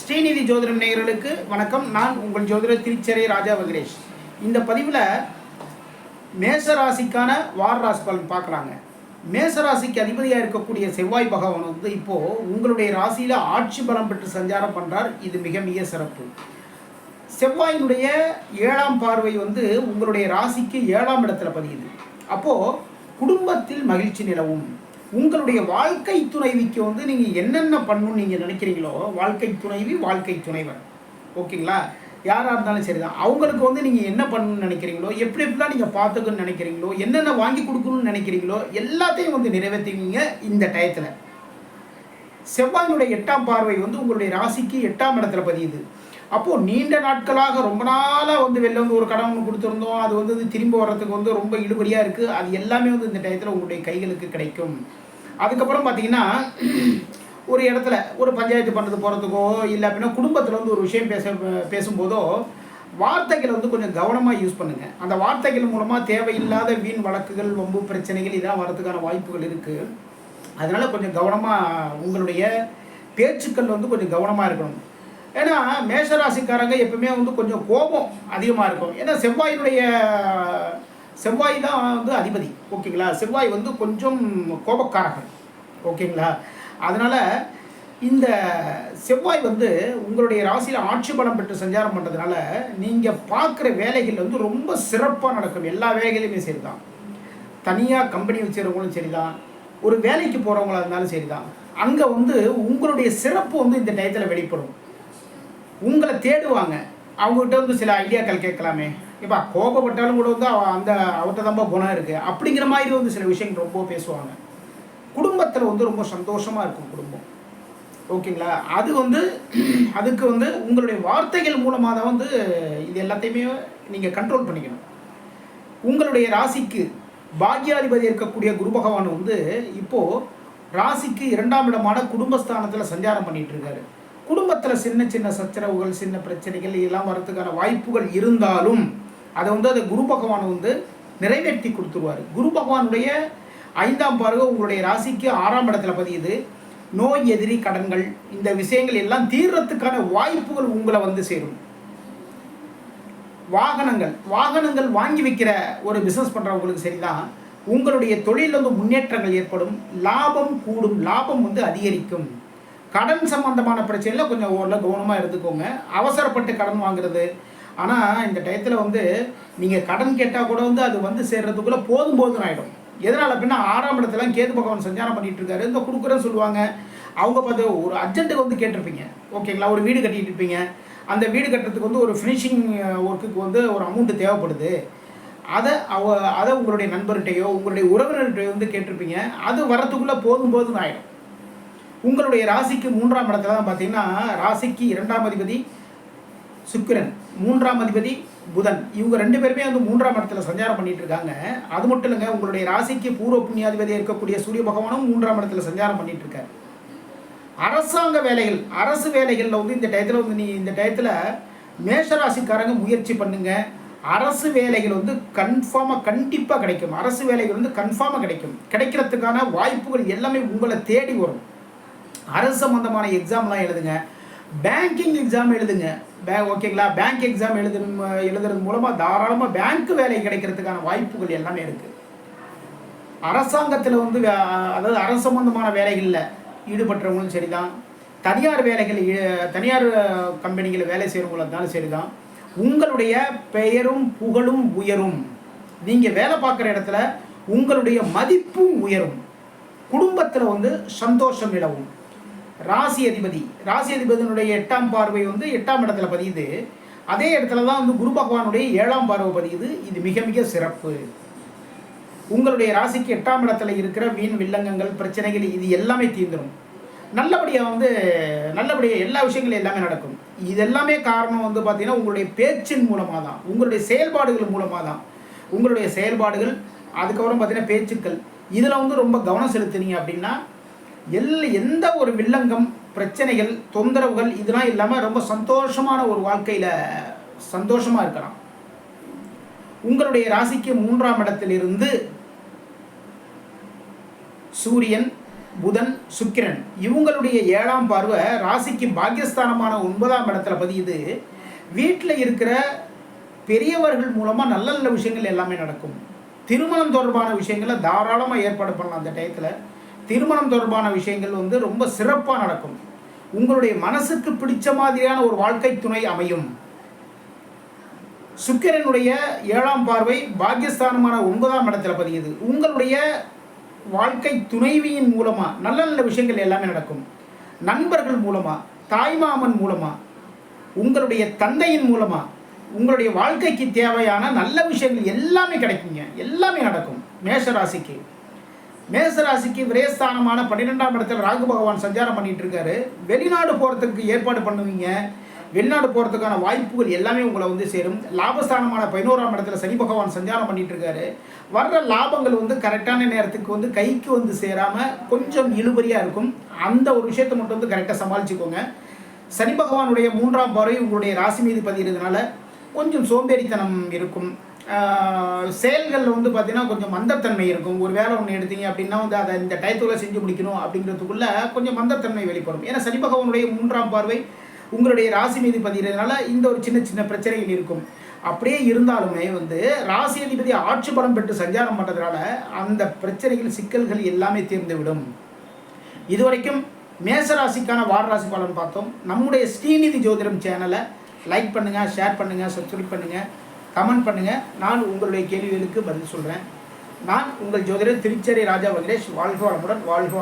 ஸ்ரீநிதி ஜோதிடம் நேயர்களுக்கு வணக்கம். நான் உங்கள் ஜோதிடர் திருச்செரை ராஜா வெங்கடேஷ். இந்த பதிவில் மேசராசிக்கான வார ராசி பலன் பார்க்குறாங்க மேசராசிக்கு அதிபதியாக இருக்கக்கூடிய செவ்வாய் பகவான் வந்து இப்போது உங்களுடைய ராசியில் ஆட்சி பலம் பெற்று சஞ்சாரம் பண்ணுறார் இது மிக மிக சிறப்பு. செவ்வாயினுடைய ஏழாம் பார்வை வந்து உங்களுடைய ராசிக்கு ஏழாம் இடத்துல பதியுது. அப்போது குடும்பத்தில் மகிழ்ச்சி நிலவும். உங்களுடைய வாழ்க்கை துணைவிக்கு வந்து நீங்கள் என்னென்ன பண்ணணும்னு நீங்கள் நினைக்கிறீங்களோ வாழ்க்கை துணைவி வாழ்க்கை துணைவர் ஓகேங்களா? யாராக இருந்தாலும் சரிதான். அவங்களுக்கு வந்து நீங்கள் என்ன பண்ணணும்னு நினைக்கிறீங்களோ எப்படி எப்படிலாம் நீங்கள் பார்த்துக்கணும்னு நினைக்கிறீங்களோ என்னென்ன வாங்கி கொடுக்கணும்னு நினைக்கிறீங்களோ எல்லாத்தையும் வந்து நிறைவேற்றுவீங்க இந்த டயத்தில். செவ்வாயினுடைய எட்டாம் பார்வை வந்து உங்களுடைய ராசிக்கு எட்டாம் இடத்துல பதியுது. அப்போது நீண்ட நாட்களாக ரொம்ப நாளாக வந்து வெளில வந்து ஒரு கடன் ஒன்று கொடுத்துருந்தோம். அது வந்து திரும்ப வர்றதுக்கு வந்து ரொம்ப இழுபறியாக இருக்குது அது எல்லாமே வந்து இந்த டயத்தில் உங்களுடைய கைகளுக்கு கிடைக்கும். அதுக்கப்புறம் பார்த்தீங்கன்னா ஒரு இடத்துல ஒரு பஞ்சாயத்து பண்ணுறது போகிறதுக்கோ இல்லை அப்படின்னா குடும்பத்தில் வந்து ஒரு விஷயம் பேச பேசும்போதோ வார்த்தைகளை வந்து கொஞ்சம் கவனமாக யூஸ் பண்ணுங்கள் அந்த வார்த்தைகள் மூலமாக தேவையில்லாத வீண் வழக்குகள் வம்பு பிரச்சனைகள் இதெல்லாம் வரதுக்கான வாய்ப்புகள் இருக்குது அதனால் கொஞ்சம் கவனமாக உங்களுடைய பேச்சுக்கள் வந்து கொஞ்சம் கவனமாக இருக்கணும். ஏன்னா மேஷராசிக்காரங்க எப்பவுமே வந்து கொஞ்சம் கோபம் அதிகமாக இருக்கும். ஏன்னா செவ்வாயினுடைய செவ்வாய் தான் வந்து அதிபதி. ஓகேங்களா? செவ்வாய் வந்து கொஞ்சம் கோபக்காரகன் ஓகேங்களா? அதனால் இந்த செவ்வாய் வந்து உங்களுடைய ராசியில் ஆட்சி பலம் பெற்று சஞ்சாரம் பண்ணுறதுனால நீங்கள் பார்க்குற வேலைகள் வந்து ரொம்ப சிறப்பாக நடக்கும். எல்லா வேலைகளையுமே சரி தான் தனியாக கம்பெனி வச்சுருவங்களும் சரி தான் ஒரு வேலைக்கு போகிறவங்களா இருந்தாலும் சரி தான் அங்கே வந்து உங்களுடைய சிறப்பு வந்து இந்த டயத்தில் வெளிப்படும். உங்களை தேடுவாங்க. அவங்ககிட்ட வந்து சில ஐடியாக்கள் கேட்கலாமே. இப்போ கோபப்பட்டாலும் கூட வந்து அந்த அவர்கிட்ட தான் குணம் இருக்குது அப்படிங்கிற மாதிரி வந்து சில விஷயங்கள் ரொம்ப பேசுவாங்க. குடும்பத்தில் வந்து ரொம்ப சந்தோஷமாக இருக்கும் குடும்பம். ஓகேங்களா? அது வந்து அதுக்கு வந்து உங்களுடைய வார்த்தைகள் மூலமாக தான் வந்து இது எல்லாத்தையுமே நீங்கள் கண்ட்ரோல் பண்ணிக்கணும். உங்களுடைய ராசிக்கு பாக்யாதிபதி இருக்கக்கூடிய குரு பகவான் வந்து இப்போது ராசிக்கு இரண்டாம் இடமான குடும்பஸ்தானத்தில் சஞ்சாரம் பண்ணிகிட்டு இருக்காரு. குடும்பத்தில் சின்ன சின்ன சச்சரவுகள் சின்ன பிரச்சனைகள் இதெல்லாம் வரதுக்கான வாய்ப்புகள் இருந்தாலும் அதை வந்து அதை குரு பகவான் வந்து நிறைவேற்றி கொடுத்துருவார். குரு பகவானுடைய ஐந்தாம் பார்வை உங்களுடைய ராசிக்கு ஆறாம் இடத்துல பதியுது. நோய் எதிரி கடன்கள் இந்த விஷயங்கள் எல்லாம் தீர்றதுக்கான வாய்ப்புகள் உங்களை வந்து சேரும். வாகனங்கள் வாகனங்கள் வாங்கி வைக்கிற ஒரு பிஸ்னஸ் பண்ணுறவங்களுக்கு சரிதான். உங்களுடைய தொழிலில் வந்து முன்னேற்றங்கள் ஏற்படும். லாபம் கூடும். லாபம் வந்து அதிகரிக்கும். கடன் சம்பந்தமான பிரச்சனையில் கொஞ்சம் ஓரளவு கவனமாக இருந்துக்கோங்க அவசரப்பட்டு கடன் வாங்குறது. ஆனால் இந்த டயத்தில் வந்து நீங்கள் கடன் கேட்டால் கூட வந்து அது வந்து சேர்றதுக்குள்ளே போதும் போதும் ஆகிடும் எதனால் அப்படின்னா ஆறாம் இடத்துல கேது பகவான் சஞ்சாரம் பண்ணிட்டு இருக்காரு இந்த கொடுக்குறேன்னு சொல்லுவாங்க. அவங்க பார்த்து ஒரு அர்ஜென்ட்டுக்கு வந்து கேட்டிருப்பீங்க. ஓகேங்களா? ஒரு வீடு கட்டிட்டு இருப்பீங்க. அந்த வீடு கட்டுறதுக்கு வந்து ஒரு ஃபினிஷிங் ஒர்க்குக்கு வந்து ஒரு அமௌண்ட்டு தேவைப்படுது. அதை அவ அதை உங்களுடைய நண்பர்கிட்டையோ உங்களுடைய உறவினர்கிட்டையோ வந்து கேட்டிருப்பீங்க. அது வரத்துக்குள்ளே போதும் போதும் ஆகிடும் உங்களுடைய ராசிக்கு மூன்றாம் இடத்துல தான் பார்த்தீங்கன்னா ராசிக்கு இரண்டாம் அதிபதி சுக்கிரன் மூன்றாம் அதிபதி புதன். இவங்க ரெண்டு பேருமே வந்து மூன்றாம் இடத்துல சஞ்சாரம் பண்ணிட்டு இருக்காங்க. அது மட்டும் இல்லைங்க உங்களுடைய ராசிக்கு பூர்வ புண்ணியாதிபதியாக இருக்கக்கூடிய சூரிய பகவானும் மூன்றாம் இடத்துல சஞ்சாரம் பண்ணிட்டு இருக்காரு. அரசாங்க வேலைகள் அரசு வேலைகளில் வந்து இந்த டயத்தில் வந்து நீ இந்த டயத்தில் மேஷராசிக்காரங்க முயற்சி பண்ணுங்க. அரசு வேலைகள் வந்து கன்ஃபார்மாக கண்டிப்பாக கிடைக்கும். அரசு வேலைகள் வந்து கன்ஃபார்மாக கிடைக்கும். கிடைக்கிறதுக்கான வாய்ப்புகள் எல்லாமே உங்களை தேடி வரும். அரசு சம்மந்தமான எக்ஸாம்லாம் எழுதுங்க. பேங்கிங் எக்ஸாம் எழுதுங்க. பே ஓகேங்களா பேங்க் எக்ஸாம் எழுது எழுதுறது மூலமாக தாராளமாக பேங்க் வேலை கிடைக்கிறதுக்கான வாய்ப்புகள் எல்லாமே இருக்குது அரசாங்கத்தில் வந்து வே- அதாவது அரசு சம்மந்தமான வேலைகளில் ஈடுபட்டவங்களும் சரிதான். தனியார் வேலைகள் தனியார் கம்பெனிகளில் வேலை செய்கிறவங்களா இருந்தாலும் சரிதான். உங்களுடைய பெயரும் புகழும் உயரும். நீங்கள் வேலை பார்க்குற இடத்துல உங்களுடைய மதிப்பும் உயரும். குடும்பத்தில் வந்து சந்தோஷம் நிலவும். ராசி அதிபதி. ராசி அதிபதியினுடைய எட்டாம் பார்வை வந்து எட்டாம் இடத்துல பதியுது. அதே இடத்துல தான் வந்து குரு பகவானுடைய ஏழாம் பார்வை பதியுது. இது மிக மிக சிறப்பு. உங்களுடைய ராசிக்கு எட்டாம் இடத்துல இருக்கிற வீண் வில்லங்கங்கள் பிரச்சனைகள் இது எல்லாமே தீர்ந்துடும் நல்லபடியாக வந்து நல்லபடியாக எல்லா விஷயங்களும் எல்லாமே நடக்கும். இது எல்லாமே காரணம் வந்து பார்த்திங்கன்னா உங்களுடைய பேச்சின் மூலமாக தான் உங்களுடைய செயல்பாடுகள் மூலமாக தான் உங்களுடைய செயல்பாடுகள் அதுக்கப்புறம் பார்த்திங்கன்னா பேச்சுக்கள். இதில் வந்து ரொம்ப கவனம் செலுத்துனீங்க அப்படின்னா எல் எந்த ஒரு வில்லங்கம் பிரச்சனைகள் தொந்தரவுகள் இதெல்லாம் இல்லாமல் ரொம்ப சந்தோஷமான ஒரு வாழ்க்கையில் சந்தோஷமாக இருக்கலாம். உங்களுடைய ராசிக்கு மூன்றாம் இடத்திலிருந்து சூரியன் புதன் சுக்கிரன் இவங்களுடைய ஏழாம் பார்வை ராசிக்கு பாக்கியஸ்தானமான ஒன்பதாம் இடத்துல பதியுது. வீட்டில் இருக்கிற பெரியவர்கள் மூலமாக நல்ல நல்ல விஷயங்கள் எல்லாமே நடக்கும். திருமணம் தொடர்பான விஷயங்களை தாராளமாக ஏற்பாடு பண்ணலாம் அந்த டயத்தில். திருமணம் தொடர்பான விஷயங்கள் வந்து ரொம்ப சிறப்பாக நடக்கும். உங்களுடைய மனசுக்கு பிடிச்ச மாதிரியான ஒரு வாழ்க்கை துணை அமையும். சுக்கிரனுடைய ஏழாம் பார்வை பாக்கியஸ்தானமான ஒன்பதாம் இடத்துல பதியுது. உங்களுடைய வாழ்க்கை துணைவியின் மூலமாக நல்ல நல்ல விஷயங்கள் எல்லாமே நடக்கும். நண்பர்கள் மூலமாக தாய்மாமன் மூலமாக உங்களுடைய தந்தையின் மூலமாக உங்களுடைய வாழ்க்கைக்கு தேவையான நல்ல விஷயங்கள் எல்லாமே கிடைக்குங்க. எல்லாமே நடக்கும். மேஷராசிக்கு. மேசராசிக்கு விரயஸ்தானமான பன்னிரெண்டாம் இடத்துல ராகு பகவான் சஞ்சாரம் பண்ணிட்டு இருக்காரு வெளிநாடு போகிறதுக்கு ஏற்பாடு பண்ணுவீங்க. வெளிநாடு போகிறதுக்கான வாய்ப்புகள் எல்லாமே உங்களை வந்து சேரும். லாபஸ்தானமான பதினோராம் இடத்துல சனி பகவான் சஞ்சாரம் பண்ணிட்டு இருக்காரு வர்ற லாபங்கள் வந்து கரெக்டான நேரத்துக்கு வந்து கைக்கு வந்து சேராமல் கொஞ்சம் இழுபறியாக இருக்கும். அந்த ஒரு விஷயத்தை மட்டும் வந்து கரெக்டாக சமாளிச்சுக்கோங்க. சனி பகவானுடைய மூன்றாம் பார்வை உங்களுடைய ராசி மீது பதிகிறதுனால கொஞ்சம் சோம்பேறித்தனம் இருக்கும். செயல்களில் வந்து பார்த்தீங்கன்னா கொஞ்சம் மந்தத்தன்மை இருக்கும். ஒரு வேலை ஒன்று எடுத்தீங்க அப்படின்னா வந்து அதை இந்த டயத்துக்குள்ளே செஞ்சு முடிக்கணும் அப்படிங்கிறதுக்குள்ள கொஞ்சம் மந்தத்தன்மை வெளிப்படும். ஏன்னா சனி பகவானுடைய மூன்றாம் பார்வை உங்களுடைய ராசி மீது பதிகிறதுனால இந்த ஒரு சின்ன சின்ன பிரச்சனைகள் இருக்கும். அப்படியே இருந்தாலுமே வந்து ராசி அதிபதி ஆட்சி பலம் பெற்று சஞ்சாரம் பண்ணுறதுனால அந்த பிரச்சனைகள் சிக்கல்கள் எல்லாமே தீர்ந்துவிடும். இதுவரைக்கும் மேசராசிக்கான வாரராசி பலன் பார்த்தோம். நம்முடைய ஸ்ரீநிதி ஜோதிடம் சேனலை லைக் பண்ணுங்கள் ஷேர் பண்ணுங்கள் சப்ஸ்கிரைப் பண்ணுங்கள் கமெண்ட் பண்ணுங்கள் நான் உங்களுடைய கேள்விகளுக்கு பதில் சொல்கிறேன் நான் உங்கள் ஜோதிடர் திருச்சேரி ராஜா வகேஷ் வாழ்க வளமுடன் வாழ்க